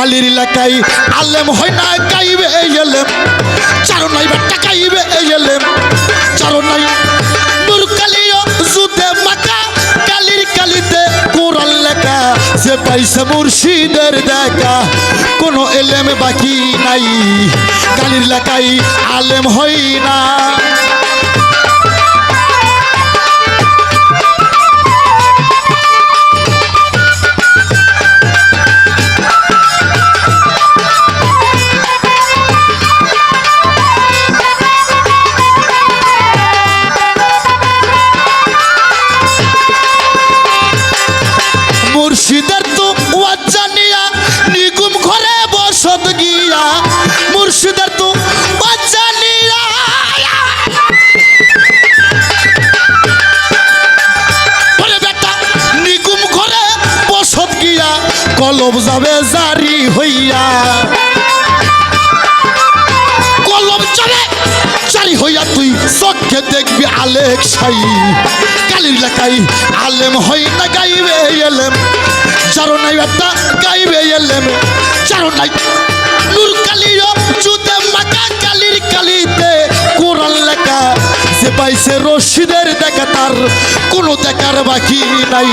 কালির এলাকায় আলেম হয় না গাইবে এই এলেম চারণ নাই বাট্টা, গাইবে এলেম চারণ নাই নূর কালিও জুতে মাকা কালির কালিতে কোরআন লেখা। যে পাইছে মুর্শিদের দেখা, কোনো এলেম বাকি নাই। কালির লেখায় আলেম হই না। বসত গিয়া, মুর্শিদের তো ওয়াজ জানিয়া বলে বেটা নিগুম ঘরে বসত গিয়া, কলব যাবে জারি হইয়া। কলম চলে, জারি হইয়া তুই চোখে দেখবি আলেক সাই। কালির লেখাই আলেম হই না গাইবে এলেম। চারো নাই একটা গাইবে এলেম। চারো নাই। নূর কালিও জুতে মাকা কালির কালিতে কোরআন লেখা। যে পাইছে রশিদের দেখা, তার কোনো দেখার বাকি নাই।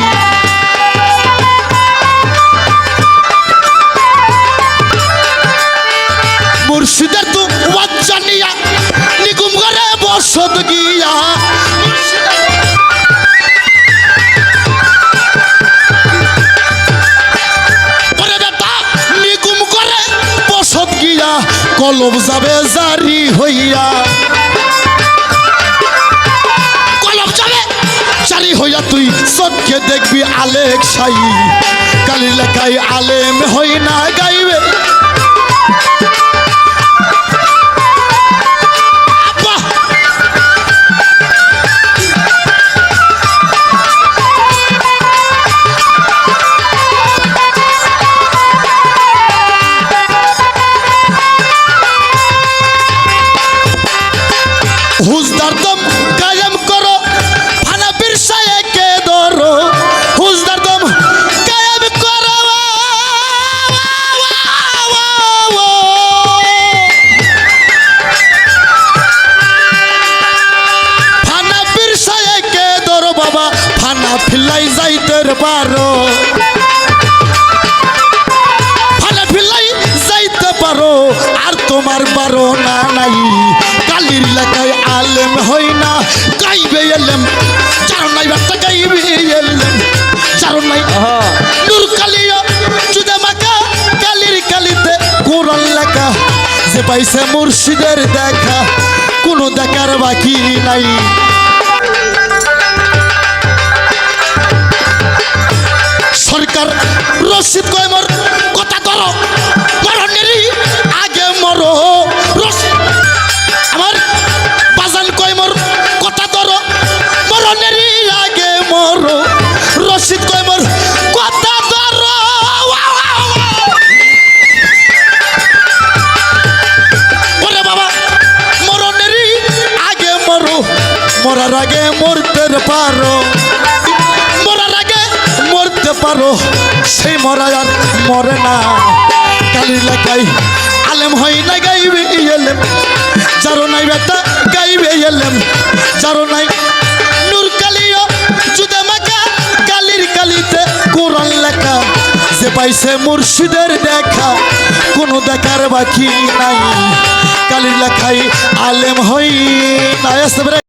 মুর্শিদের তো ওয়াজ জানিয়া, নিগুম ঘরে বসত গিয়া। কলব যাবে জারি হইয়া। কলম যাবে জারি হইয়া তুই চোখে দেখবি আলেক সাই কালি লেখাই আলেম হই না গাইবে। হুজদার দম কায়েম করো। ফানাবির সায়েকে ধরো। হুজদার দম কায়েম করো। ফানাবির সায়েকে ধরো বাবা। ফানা ফিলাই যাইতে পারো। আলেম হই না গাইবে এলেম। চারণ নাই বার্তা গাইবে এলেম। চারণ নাই নূর কালিও চুদে মাকা কালির কালিতে কোরআন লেখা। যে পাইছে মুর্শিদের দেখা কোনো দেখার বাকি নাই। সরকার রশিদ কয়মর কথা ধরো। মরার আগে মরতে পারো। মরার আগে মরতে পারো। সেই মরা আর মরে না। কালি লেখাই আলেম হয় না গাইবে এলেম। যারো নাই বেটা গাইবে এলেম। যারো নাই নূর কালিও জুদে মাকা কালির কালিতে কোরআন লেখা। যে পাইছে মুর্শিদের দেখা, কোনো দেখার বাকি নাই। কালির লেখাই আলেম হই না।